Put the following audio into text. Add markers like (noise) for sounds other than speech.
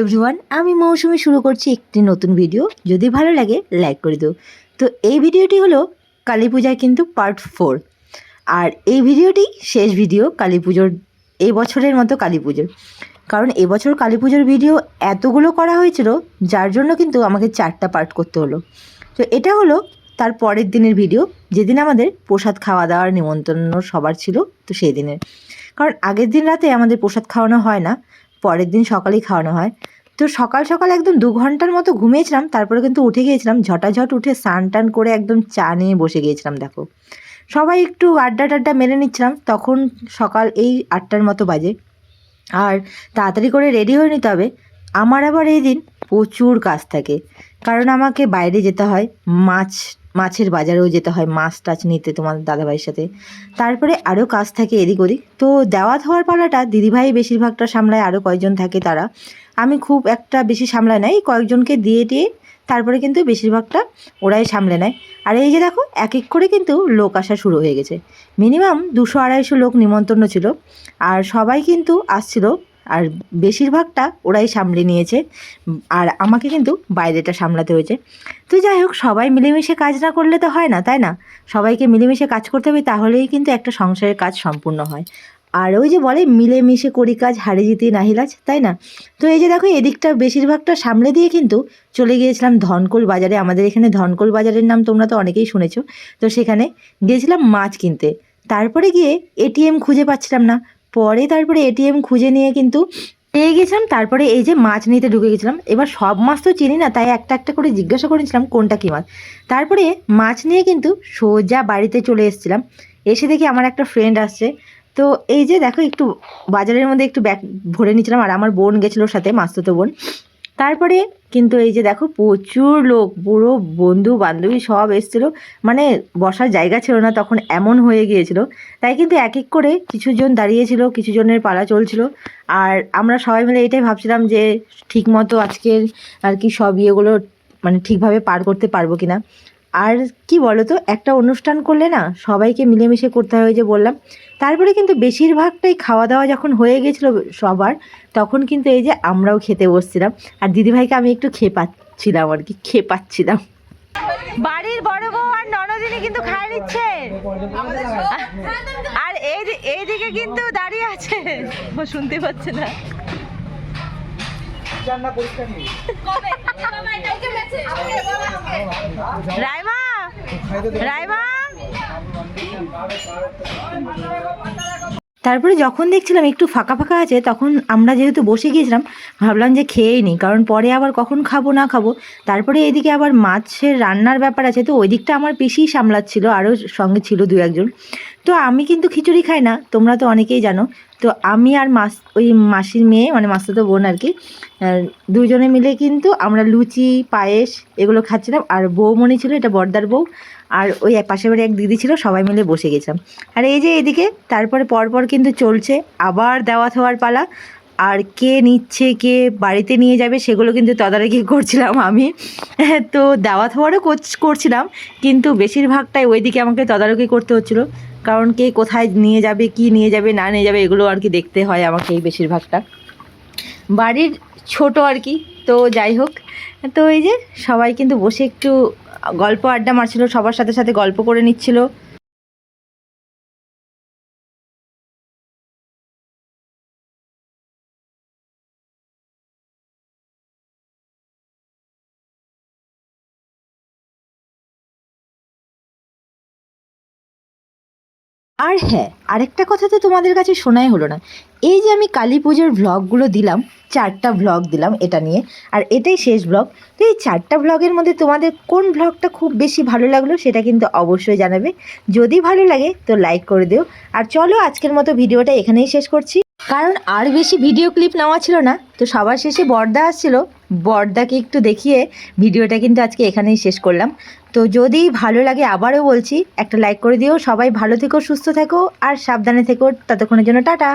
Everyone আমি মৌসুমি শুরু করছি একটি নতুন ভিডিও যদি ভালো লাগে লাইক করে দিও। তো এই ভিডিওটি হলো কালী পূজার কিন্তু পার্ট ফোর আর এই ভিডিওটি শেষ ভিডিও কালী পুজোর, এই বছরের মতো কালী পুজোর। কারণ এবছর কালী পুজোর ভিডিও এতগুলো করা হয়েছিল, যার জন্য কিন্তু আমাকে চারটা পার্ট করতে হলো। তো এটা হলো তার পরের দিনের ভিডিও যেদিন আমাদের প্রসাদ খাওয়া দাওয়ার নিমন্ত্রণ সবার ছিল, তো সেই দিনের। কারণ আগের দিন রাতে আমাদের প্রসাদ খাওয়ানো হয় না পরের দিন সকালেই খাওয়ানো হয়। তো সকাল সকাল একদম দু ঘণ্টার মতো ঘুমিয়েছিলাম, তারপরে কিন্তু উঠে গিয়েছিলাম, ঝটাঝট উঠে স্নান টান করে একদম চা নিয়ে বসে গিয়েছিলাম, দেখো। সবাই একটু আড্ডা টাড্ডা মেরে নিচ্ছিলাম, তখন সকাল এই আটটার মতো বাজে। আর তাড়াতাড়ি করে রেডি হয়ে নিতে হবে। আমার আবার এই দিন প্রচুর কাজ থাকে, কারণ আমাকে বাইরে যেতে হয় মাছ মাছের বাজারেও যেতে হয়, মাছ টাছ নিতে তোমার দাদাভাইয়ের সাথে। তারপরে আরও কাজ থাকে এদিক ওদিক। তো দেওয়া ধোয়ার পালাটা দিদিভাই বেশিরভাগটা সামলায়, আরও কয়েকজন থাকে তারা। আমি খুব একটা বেশি সামলাই না, এই কয়েকজনকে দিয়ে দিয়ে তারপরে কিন্তু বেশিরভাগটা ওরাই সামলে নেয়। আর এই যে দেখো, এক এক করে কিন্তু লোক আসা শুরু হয়ে গেছে। মিনিমাম দুশো আড়াইশো লোক নিমন্ত্রণ ছিল। আর সবাই কিন্তু আসছিল আর বেশিরভাগটা ওরাই সামলে নিয়েছে। আর আমাকে কিন্তু বাইরেটা সামলাতে হয়েছে। তো যাই হোক, সবাই মিলেমিশে কাজ না করলে তো হয় না, তাই না? সবাইকে মিলেমিশে কাজ করতে হবে, তাহলেই কিন্তু একটা সংসারের কাজ সম্পূর্ণ হয়। আর ওই যে বলে, মিলেমিশে করি কাজ, হারে জিতি নাহিলাজ তাই না? তো এই যে দেখো, এদিকটা বেশিরভাগটা সামলে দিয়ে কিন্তু চলে গিয়েছিলাম ধনকুল বাজারে। আমাদের এখানে ধনকুল বাজারের নাম তোমরা তো অনেকেই শুনেছো। তো সেখানে গিয়েছিলাম মাছ কিনতে। তারপরে গিয়ে এটিএম খুঁজে পাচ্ছিলাম না। পরে তারপরে এটিএম খুঁজে নিয়ে কিন্তু পেয়ে গেছিলাম। তারপরে এই যে মাছ নিতে ঢুকে গেছিলাম। এবার সব মাছ তো চিনি না, তাই একটা একটা করে জিজ্ঞাসা করেছিলাম কোনটা কী মাছ? তারপরে মাছ নিয়ে কিন্তু সোজা বাড়িতে চলে এসেছিলাম। এসে দেখি আমার একটা ফ্রেন্ড আসছে। তো এই যে দেখো, একটু বাজারের মধ্যে একটু ব্যাগ ভরে নিয়েছিলাম। আর আমার বোন গেছিল সাথে, মাস্তুতো বোন। তারপরে কিন্তু এই যে দেখো প্রচুর লোক, পুরো বন্ধু বান্ধবী সব এসেছিল। মানে বসার জায়গা ছিল না, তখন এমন হয়ে গিয়েছিল। তাই কিন্তু এক এক করে কিছুজন দাঁড়িয়েছিল কিছু জনের পালা চলছিল। আর আমরা সবাই মিলে এটাই ভাবছিলাম যে ঠিক মতো আজকের আর কি সব ইয়েগুলো মানে ঠিকভাবে পার করতে পারব কি না আর কি বলো তো একটা অনুষ্ঠান করলে না সবাইকে মিলেমিশে করতে হয় যে বললাম। তারপরে কিন্তু বেশিরভাগটাই খাওয়া দাওয়া যখন হয়ে গেছিল সবার তখন কিন্তু এই যে আমরাও খেতে বসছিলাম। আর দিদিভাইকে আমি একটু খেয়ে পাচ্ছিলাম আর কি খেয়ে পাচ্ছিলাম বাড়ির বড় বউ আর ননদিনী কিন্তু খায় নিচ্ছে। আর এই এইদিকে কিন্তু দাঁড়িয়ে আছে। ও শুনতে পাচ্ছে না। তারপরে যখন দেখছিলাম একটু ফাঁকা ফাঁকা আছে, তখন আমরা যেহেতু বসে গিয়েছিলাম, ভাবলাম যে খেয়েই নিই, কারণ পরে আবার কখন খাব, না খাব। তারপরে এদিকে আবার মাছের রান্নার ব্যাপার আছে, তো ওই দিকটা আমার পিসিই সামলাচ্ছিল, আরও সঙ্গে ছিল দু একজন। তো আমি কিন্তু খিচুড়ি খাই না, তোমরা তো অনেকেই জানো। তো আমি আর মাস, ওই মাসির মেয়ে মানে মাসতো বোন আর কি দুজনে মিলে কিন্তু আমরা লুচি, পায়েস এগুলো খাচ্ছিলাম। আর বৌমণি ছিল, এটা বর্দার বউ, আর ওই পাশে বাড়ি এক দিদি ছিল, সবাই মিলে বসে গেছিলাম। আর এই যে এদিকে, তারপরে পরপর কিন্তু চলছে, আবার দেওয়া থাওয়ার পালা। আর কে নিচ্ছে, কে বাড়িতে নিয়ে যাবে, সেগুলো কিন্তু তদারকি করছিলাম আমি। (laughs) তো দেওয়া থাওয়ারও করছিলাম, কিন্তু বেশিরভাগটাই ওইদিকে আমাকে তদারকি করতে হচ্ছিল। কারণ কে কোথায় নিয়ে যাবে, কি নিয়ে যাবে, না নিয়ে যাবে, এগুলো আর কি দেখতে হয় আমাকে এই বেশিরভাগটা। বাড়ির ছোট আর কি, তো যাই হোক। তো এই যে সবাই কিন্তু বসে একটু গল্প আড্ডা মারছিল, সবার সাথে সাথে গল্প করে নিচ্ছিল। আর হ্যাঁ আরেকটা কথা তো তোমাদের কাছে শোনাই হলো না। এই যে আমি কালী পুজোর ভ্লগগুলো দিলাম, চারটা ভ্লগ দিলাম এটা নিয়ে, আর এটাই শেষ ব্লগ তো এই চারটা ভ্লগের মধ্যে তোমাদের কোন ভ্লগটা খুব বেশি ভালো লাগল সেটা কিন্তু অবশ্যই জানাবে। যদি ভালো লাগে তো লাইক করে দিও। আর চলো আজকের মতো ভিডিওটা এখানেই শেষ করছি। কারণ আর বেশি ভিডিও ক্লিপ নেওয়া ছিল না, তো সবার শেষে বর্দা আসছিল। বর্দাকে একটু দেখিয়ে ভিডিওটা কিন্তু আজকে এখানেই শেষ করলাম। তো যদি ভালো লাগে আবারও বলছি, একটা লাইক করে দিও। সবাই ভালো থেকো, সুস্থ থেকো, আর সাবধানে থেকো। ততক্ষণের জন্য টাটা।